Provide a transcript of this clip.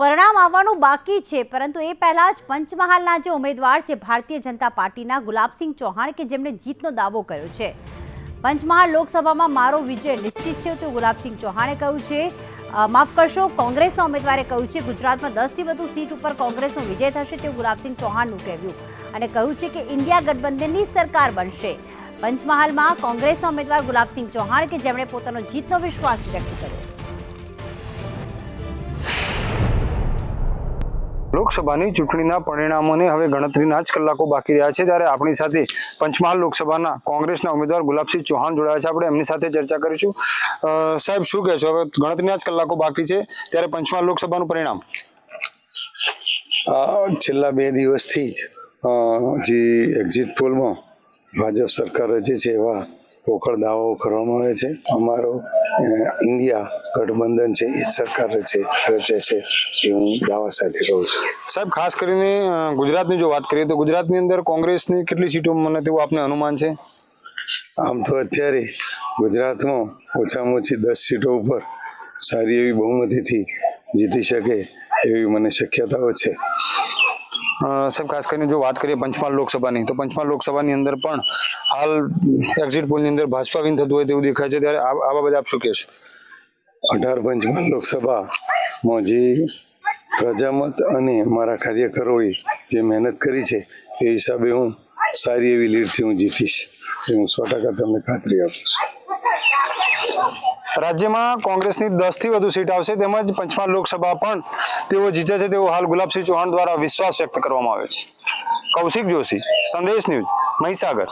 પરિણામ આવવાનું બાકી છે, પરંતુ એ પહેલા જ પંચમહાલના જે ઉમેદવાર છે, ભારતીય જનતા પાર્ટીના ગુલાબસિંહ ચૌહાણ કે જેમણે જીતનો દાવો કર્યો છે. પંચમહાલ લોકસભામાં મારો વિજય નિશ્ચિત છે, તો ગુલાબસિંહ ચૌહાણે કહ્યું છે. માફ કરશો, કોંગ્રેસના ઉમેદવારે કહ્યું છે, ગુજરાતમાં દસથી વધુ સીટ ઉપર કોંગ્રેસનો વિજય થશે તેવું ગુલાબસિંહ ચૌહાણનું કહેવું. અને કહ્યું છે કે ઇન્ડિયા ગઠબંધનની સરકાર બનશે. પંચમહાલમાં કોંગ્રેસના ઉમેદવાર ગુલાબસિંહ ચૌહાણ કે જેમણે પોતાનો જીતનો વિશ્વાસ વ્યક્ત કર્યો. લોકસભાની ચૂંટણીના પરિણામોને હવે ગણતરીના જ કલાકો બાકી રહ્યા છે ત્યારે આપણી સાથે પંચમહાલ લોકસભાના કોંગ્રેસના ઉમેદવાર ગુલાબસિંહ ચૌહાણ જોડાયા છે. આપણે એમની સાથે ચર્ચા કરીશું. સાહેબ, શું કહેશો? હવે ગણતરીના જ કલાકો બાકી છે ત્યારે પંચમહાલ લોકસભાનું પરિણામ? છેલ્લા બે દિવસથી જ જે એક્ઝિટ પોલમાં ભાજપ સરકાર રચે છે એવા પોકળ દાવાઓ કરવામાં આવે છે. અમારો ઇન્ડિયા ગઠબંધન છે એ સરકાર રચે રચે છે એ હું દાવા સાથે કહું છું. સાહેબ ખાસ કરીને ગુજરાતની જો વાત કરીએ તો ગુજરાતની અંદર કોંગ્રેસની કેટલી સીટો મને તેવું આપને અનુમાન છે? આમ તો અત્યારે ગુજરાતમાં ઓછામાં ઓછી દસ સીટો ઉપર સારી એવી બહુમતીથી જીતી શકે એવી મને શક્યતાઓ છે. સાહેબ, ખાસ કરીને જો વાત કરીએ પંચમહાલ લોકસભાની, તો પંચમહાલ લોકસભાની અંદર પણ હાલ એક્ઝિટ પોલની અંદર ભાજપા વિન થતું હોય તેવું દેખાય છે. ત્યારે આ બધા આપ શું કહેશો? અઢાર પંચમહાલ લોકસભામાં જે પ્રજામત અને મારા કાર્યકરોએ જે મહેનત કરી છે, એ હિસાબે હું સારી એવી લીડથી હું જીતીશ. એ હું સો તમને ખાતરી આપું છું. રાજ્યમાં કોંગ્રેસની દસથી વધુ સીટ આવશે તેમજ પંચમા લોકસભા પણ તેઓ જીતે છે તેવો હાલ ગુલાબસિંહ ચૌહાણ દ્વારા વિશ્વાસ વ્યક્ત કરવામાં આવે છે. કૌશિક જોશી, સંદેશ ન્યૂઝ, મહીસાગર.